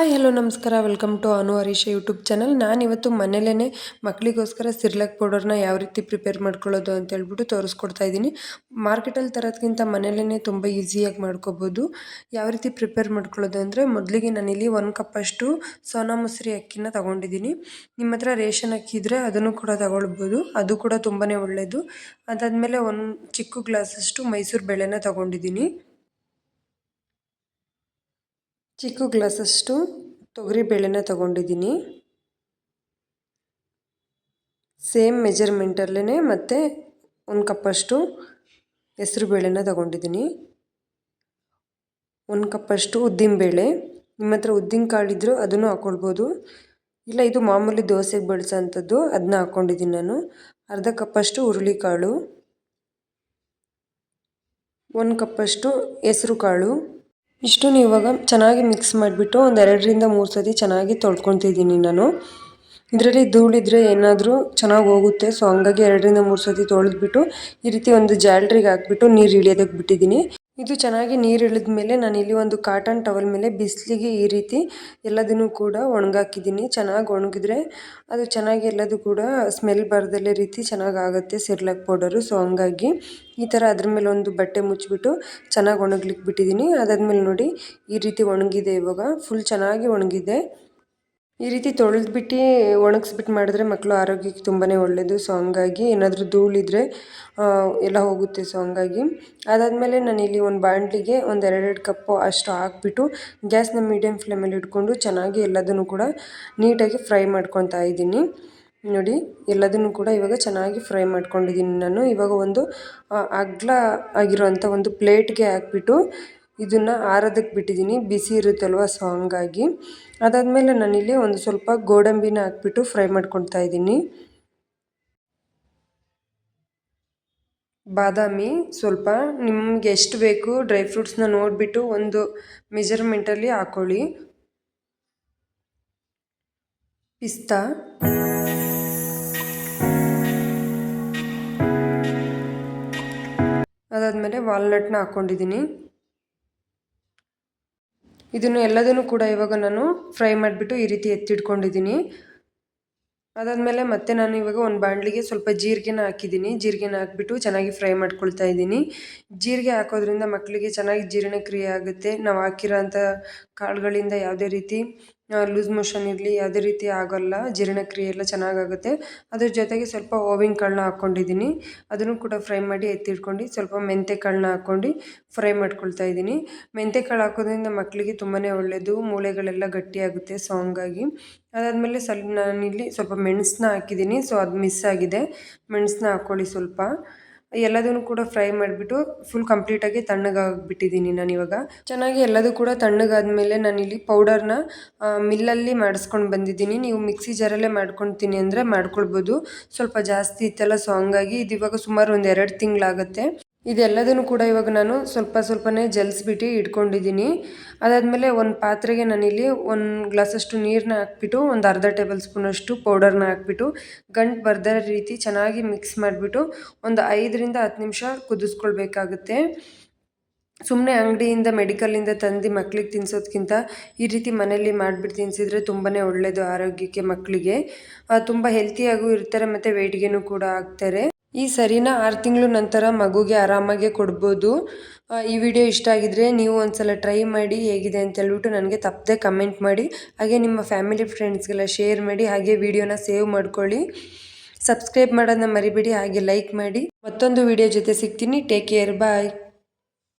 Hi, hello, ನಮಸ್ಕಾರ. Welcome to Anu Harish YouTube channel. ನಾನು ಇವತ್ತು ಮನೇಲೇ ಮಕ್ಕಳಿಗೋಸ್ಕರ ಸಿರ್ಲಾಕ್ ಪೌಡರ್ನ ಯಾವ ರೀತಿ ಪ್ರಿಪೇರ್ ಮಾಡ್ಕೊಳ್ಳೋದು ಅಂತ ಹೇಳ್ಬಿಟ್ಟು ತೋರಿಸ್ಕೊಡ್ತಾ ಇದ್ದೀನಿ. ಮಾರ್ಕೆಟಲ್ಲಿ ತರೋದಕ್ಕಿಂತ ಮನೇಲೇ ತುಂಬ ಈಸಿಯಾಗಿ ಮಾಡ್ಕೋಬೋದು. ಯಾವ ರೀತಿ ಪ್ರಿಪೇರ್ ಮಾಡ್ಕೊಳ್ಳೋದು ಅಂದರೆ, ಮೊದಲಿಗೆ ನಾನಿಲ್ಲಿ ಒಂದು ಕಪ್ಪಷ್ಟು ಸೋನಾ ಮೊಸರಿ ಅಕ್ಕಿನ ತೊಗೊಂಡಿದ್ದೀನಿ. ನಿಮ್ಮ ಹತ್ರ ರೇಷನ್ ಅಕ್ಕಿ ಇದ್ದರೆ ಅದನ್ನು ಕೂಡ ತಗೊಳ್ಬೋದು. ಅದು ಕೂಡ ತುಂಬಾ ಒಳ್ಳೆಯದು ಅದಾದಮೇಲೆ ಒಂದು ಚಿಕ್ಕ ಗ್ಲಾಸಷ್ಟು ಮೈಸೂರು ಬೇಳೆನ ತೊಗೊಂಡಿದ್ದೀನಿ. ಚಿಕ್ಕ ಗ್ಲಾಸಷ್ಟು ತೊಗರಿ ಬೇಳೆನ ತಗೊಂಡಿದ್ದೀನಿ. ಸೇಮ್ ಮೆಜರ್ಮೆಂಟಲ್ಲೇ ಮತ್ತು ಒಂದು ಕಪ್ಪಷ್ಟು ಹೆಸ್ರು ಬೇಳೆನ ತಗೊಂಡಿದ್ದೀನಿ. ಒಂದು ಕಪ್ಪಷ್ಟು ಉದ್ದಿನಬೇಳೆ ನಿಮ್ಮ ಹತ್ರ ಉದ್ದಿನ ಕಾಳಿದ್ರೂ ಅದನ್ನು ಹಾಕ್ಕೊಳ್ಬೋದು ಇಲ್ಲ, ಇದು ಮಾಮೂಲಿ ದೋಸೆಗೆ ಬಳಸೋಂಥದ್ದು ಅದನ್ನ ಹಾಕ್ಕೊಂಡಿದ್ದೀನಿ ನಾನು. ಅರ್ಧ ಕಪ್ಪಷ್ಟು ಹುರುಳಿಕಾಳು ಒಂದು ಕಪ್ಪಷ್ಟು ಹೆಸರು ಕಾಳು. ಇಷ್ಟು ಇವಾಗ ಚೆನ್ನಾಗಿ ಮಿಕ್ಸ್ ಮಾಡಿಬಿಟ್ಟು ಒಂದು ಎರಡರಿಂದ ಮೂರು ಸತಿ ಚೆನ್ನಾಗಿ ತೊಳ್ಕೊತಿದ್ದೀನಿ ನಾನು. ಇದರಲ್ಲಿ ಧೂಳಿದ್ರೆ ಏನಾದರೂ ಚೆನ್ನಾಗಿ ಹೋಗುತ್ತೆ ಸೊ ಹಂಗಾಗಿ ಎರಡರಿಂದ ಮೂರು ಸತಿ ತೊಳೆದ್ಬಿಟ್ಟು ಈ ರೀತಿ ಒಂದು ಜಾಲ್ರಿಗೆ ಹಾಕ್ಬಿಟ್ಟು ನೀರು ಇಳಿಯೋದಕ್ಕೆ ಬಿಟ್ಟಿದ್ದೀನಿ. ಇದು ಚೆನ್ನಾಗಿ ನೀರು ಇಳಿದ ಮೇಲೆ ನಾನು ಇಲ್ಲಿ ಒಂದು ಕಾಟನ್ ಟವಲ್ ಮೇಲೆ ಬಿಸಿಲಿಗೆ ಈ ರೀತಿ ಎಲ್ಲದನ್ನು ಕೂಡ ಒಣಗಾಕಿದ್ದೀನಿ. ಚೆನ್ನಾಗಿ ಒಣಗಿದ್ರೆ ಅದು ಚೆನ್ನಾಗಿ ಎಲ್ಲದು ಕೂಡ ಸ್ಮೆಲ್ ಬರದಲ್ಲೇ ರೀತಿ ಚೆನ್ನಾಗಿ ಆಗುತ್ತೆ ಸಿರ್ಲಾಕ್ ಪೌಡರು ಸೊ ಹಂಗಾಗಿ ಈ ಥರ ಅದ್ರ ಮೇಲೆ ಒಂದು ಬಟ್ಟೆ ಮುಚ್ಚಿಬಿಟ್ಟು ಚೆನ್ನಾಗಿ ಒಣಗ್ಲಿಕ್ಕೆ ಬಿಟ್ಟಿದ್ದೀನಿ ಅದಾದಮೇಲೆ ನೋಡಿ ಈ ರೀತಿ ಒಣಗಿದೆ ಇವಾಗ. ಫುಲ್ ಚೆನ್ನಾಗಿ ಒಣಗಿದೆ. ಈ ರೀತಿ ತೊಳೆದ್ಬಿಟ್ಟು ಒಣಗಿಸ್ಬಿಟ್ಟು ಮಾಡಿದ್ರೆ ಮಕ್ಕಳು ಆರೋಗ್ಯಕ್ಕೆ ತುಂಬಾ ಒಳ್ಳೆಯದು ಸೊ ಹಂಗಾಗಿ ಏನಾದರೂ ಧೂಳಿದ್ರೆ ಎಲ್ಲ ಹೋಗುತ್ತೆ. ಸೊ ಹಂಗಾಗಿ ಅದಾದಮೇಲೆ ಇಲ್ಲಿ ಒಂದು ಬಾಣಲಿಗೆ ಒಂದು ಎರಡೆರಡು ಕಪ್ಪು ಅಷ್ಟು ಹಾಕ್ಬಿಟ್ಟು ಗ್ಯಾಸ್ನ ಮೀಡಿಯಮ್ ಫ್ಲೇಮಲ್ಲಿ ಇಟ್ಕೊಂಡು ಚೆನ್ನಾಗಿ ಎಲ್ಲದನ್ನು ಕೂಡ ನೀಟಾಗಿ ಫ್ರೈ ಮಾಡ್ಕೊತಾ ಇದ್ದೀನಿ. ನೋಡಿ, ಎಲ್ಲದನ್ನು ಕೂಡ ಇವಾಗ ಚೆನ್ನಾಗಿ ಫ್ರೈ ಮಾಡ್ಕೊಂಡಿದ್ದೀನಿ ನಾನು. ಇವಾಗ ಒಂದು ಅಗ್ಲ ಆಗಿರೋವಂಥ ಒಂದು ಪ್ಲೇಟ್ಗೆ ಹಾಕ್ಬಿಟ್ಟು ಇದನ್ನು ಆರೋದಕ್ಕೆ ಬಿಟ್ಟಿದ್ದೀನಿ ಬಿಸಿ ಇರುತ್ತಲ್ವ ಸೊ ಹಂಗಾಗಿ. ಅದಾದಮೇಲೆ ನಾನಿಲ್ಲಿ ಒಂದು ಸ್ವಲ್ಪ ಗೋಡಂಬಿನ ಹಾಕ್ಬಿಟ್ಟು ಫ್ರೈ ಮಾಡ್ಕೊಳ್ತಾ ಇದ್ದೀನಿ. ಬಾದಾಮಿ ಸ್ವಲ್ಪ ನಿಮ್ಗೆ ಎಷ್ಟು ಬೇಕು ಡ್ರೈ ಫ್ರೂಟ್ಸ್ನ ನೋಡಿಬಿಟ್ಟು ಒಂದು ಮೆಜರ್ಮೆಂಟಲ್ಲಿ ಹಾಕೊಳ್ಳಿ. ಪಿಸ್ತಾ. ಅದಾದಮೇಲೆ ವಾಲ್ನಟ್ನ ಹಾಕ್ಕೊಂಡಿದ್ದೀನಿ ಇದನ್ನು ಎಲ್ಲದನ್ನು ಕೂಡ ಇವಾಗ ನಾನು ಫ್ರೈ ಮಾಡಿಬಿಟ್ಟು ಈ ರೀತಿ ಎತ್ತಿಟ್ಕೊಂಡಿದ್ದೀನಿ. ಅದಾದಮೇಲೆ ಮತ್ತೆ ನಾನು ಇವಾಗ ಒಂದು ಬಾಣಲಿಗೆ ಸ್ವಲ್ಪ ಜೀರಿಗೆನ ಹಾಕಿದ್ದೀನಿ. ಜೀರಿಗೆನ ಹಾಕ್ಬಿಟ್ಟು ಚೆನ್ನಾಗಿ ಫ್ರೈ ಮಾಡ್ಕೊಳ್ತಾ ಇದ್ದೀನಿ. ಜೀರಿಗೆ ಹಾಕೋದ್ರಿಂದ ಮಕ್ಕಳಿಗೆ ಚೆನ್ನಾಗಿ ಜೀರ್ಣಕ್ರಿಯೆ ಆಗುತ್ತೆ. ನಾವು ಹಾಕಿರೋ ಅಂಥ ಕಾಳುಗಳಿಂದ ಯಾವುದೇ ರೀತಿ ಲೂಸ್ ಮೋಷನ್ ಇರಲಿ ಯಾವುದೇ ರೀತಿ ಆಗೋಲ್ಲ, ಜೀರ್ಣಕ್ರಿಯೆ ಎಲ್ಲ ಚೆನ್ನಾಗಾಗುತ್ತೆ. ಅದ್ರ ಜೊತೆಗೆ ಸ್ವಲ್ಪ ಓವಿನ ಕಾಳನ್ನ ಹಾಕ್ಕೊಂಡಿದ್ದೀನಿ. ಅದನ್ನು ಕೂಡ ಫ್ರೈ ಮಾಡಿ ಎತ್ತಿಟ್ಕೊಂಡು ಸ್ವಲ್ಪ ಮೆಂತೆ ಕಾಳನ್ನ ಹಾಕ್ಕೊಂಡು ಫ್ರೈ ಮಾಡ್ಕೊಳ್ತಾ ಇದ್ದೀನಿ. ಮೆಂತೆ ಕಾಳು ಹಾಕೋದ್ರಿಂದ ಮಕ್ಕಳಿಗೆ ತುಂಬಾ ಒಳ್ಳೆಯದು ಮೂಳೆಗಳೆಲ್ಲ ಗಟ್ಟಿಯಾಗುತ್ತೆ ಸೊ ಅದಾದಮೇಲೆ ಸ್ವಲ್ಪ ನಾನಿಲ್ಲಿ ಸ್ವಲ್ಪ ಮೆಣಸನ್ನ ಹಾಕಿದ್ದೀನಿ, ಸೊ ಅದು ಮಿಸ್ ಆಗಿದೆ. ಮೆಣಸನ್ನ ಹಾಕ್ಕೊಳ್ಳಿ ಸ್ವಲ್ಪ. ಎಲ್ಲದನ್ನು ಕೂಡ ಫ್ರೈ ಮಾಡಿಬಿಟ್ಟು ಫುಲ್ ಕಂಪ್ಲೀಟಾಗಿ ತಣ್ಣಗಾಗ್ಬಿಟ್ಟಿದ್ದೀನಿ ನಾನು ಇವಾಗ. ಚೆನ್ನಾಗಿ ಎಲ್ಲದೂ ಕೂಡ ತಣ್ಣಗಾದ್ಮೇಲೆ ನಾನಿಲ್ಲಿ ಪೌಡರ್ನ ಮಿಲ್ಲಲ್ಲಿ ಮಾಡಿಸ್ಕೊಂಡು ಬಂದಿದ್ದೀನಿ. ನೀವು ಮಿಕ್ಸಿ ಜಾರಲ್ಲೇ ಮಾಡ್ಕೊಳ್ತೀನಿ ಅಂದರೆ ಮಾಡ್ಕೊಳ್ಬೋದು. ಸ್ವಲ್ಪ ಜಾಸ್ತಿ ಇತ್ತಲ್ಲ ಸೊ ಹಂಗಾಗಿ ಇದು ಇವಾಗ ಸುಮಾರು ಒಂದು ಎರಡು ತಿಂಗಳಾಗುತ್ತೆ. ಇದೆಲ್ಲದನ್ನು ಕೂಡ ಇವಾಗ ನಾನು ಸ್ವಲ್ಪ ಸ್ವಲ್ಪನೇ ಜಲ್ಸ್ಬಿಟ್ಟು ಇಟ್ಕೊಂಡಿದ್ದೀನಿ. ಅದಾದಮೇಲೆ ಒಂದು ಪಾತ್ರೆಗೆ ನಾನಿಲ್ಲಿ ಒಂದು ಗ್ಲಾಸಷ್ಟು ನೀರನ್ನ ಹಾಕ್ಬಿಟ್ಟು, ಒಂದು ಅರ್ಧ ಟೇಬಲ್ ಸ್ಪೂನಷ್ಟು ಪೌಡರ್ನ ಹಾಕ್ಬಿಟ್ಟು, ಗಂಟು ಬರ್ದ ರೀತಿ ಚೆನ್ನಾಗಿ ಮಿಕ್ಸ್ ಮಾಡಿಬಿಟ್ಟು ಒಂದು ಐದರಿಂದ ಹತ್ತು ನಿಮಿಷ ಕುದಿಸ್ಕೊಳ್ಬೇಕಾಗುತ್ತೆ. ಸುಮ್ಮನೆ ಅಂಗಡಿಯಿಂದ, ಮೆಡಿಕಲಿಂದ ತಂದು ಮಕ್ಕಳಿಗೆ ತಿನ್ನಿಸೋದ್ಕಿಂತ ಈ ರೀತಿ ಮನೆಯಲ್ಲಿ ಮಾಡಿಬಿಟ್ಟು ತಿನ್ಸಿದ್ರೆ ತುಂಬಾ ಒಳ್ಳೆಯದು ಆರೋಗ್ಯಕ್ಕೆ ಮಕ್ಕಳಿಗೆ ತುಂಬ ಹೆಲ್ತಿಯಾಗೂ ಇರ್ತಾರೆ, ಮತ್ತು ವೆಯ್ಟ್ಗೇನು ಕೂಡ ಆಗ್ತಾರೆ ಈ ಸರಿನ ಆರು ತಿಂಗಳು ನಂತರ ಮಗುಗೆ ಆರಾಮಾಗೆ ಕೊಡ್ಬೋದು. ಈ ವಿಡಿಯೋ ಇಷ್ಟ ಆಗಿದ್ರೆ ನೀವು ಒಂದ್ಸಲ ಟ್ರೈ ಮಾಡಿ ಹೇಗಿದೆ ಅಂತ ಹೇಳ್ಬಿಟ್ಟು ನನಗೆ ತಪ್ಪದೆ ಕಮೆಂಟ್ ಮಾಡಿ. ಹಾಗೆ ನಿಮ್ಮ ಫ್ಯಾಮಿಲಿ ಫ್ರೆಂಡ್ಸ್ಗೆಲ್ಲ ಶೇರ್ ಮಾಡಿ, ಹಾಗೆ ವಿಡಿಯೋನ ಸೇವ್ ಮಾಡ್ಕೊಳ್ಳಿ. ಸಬ್ಸ್ಕ್ರೈಬ್ ಮಾಡೋದನ್ನ ಮರಿಬೇಡಿ, ಹಾಗೆ ಲೈಕ್ ಮಾಡಿ. ಮತ್ತೊಂದು ವಿಡಿಯೋ ಜೊತೆ ಸಿಗ್ತೀನಿ. Take care, bye.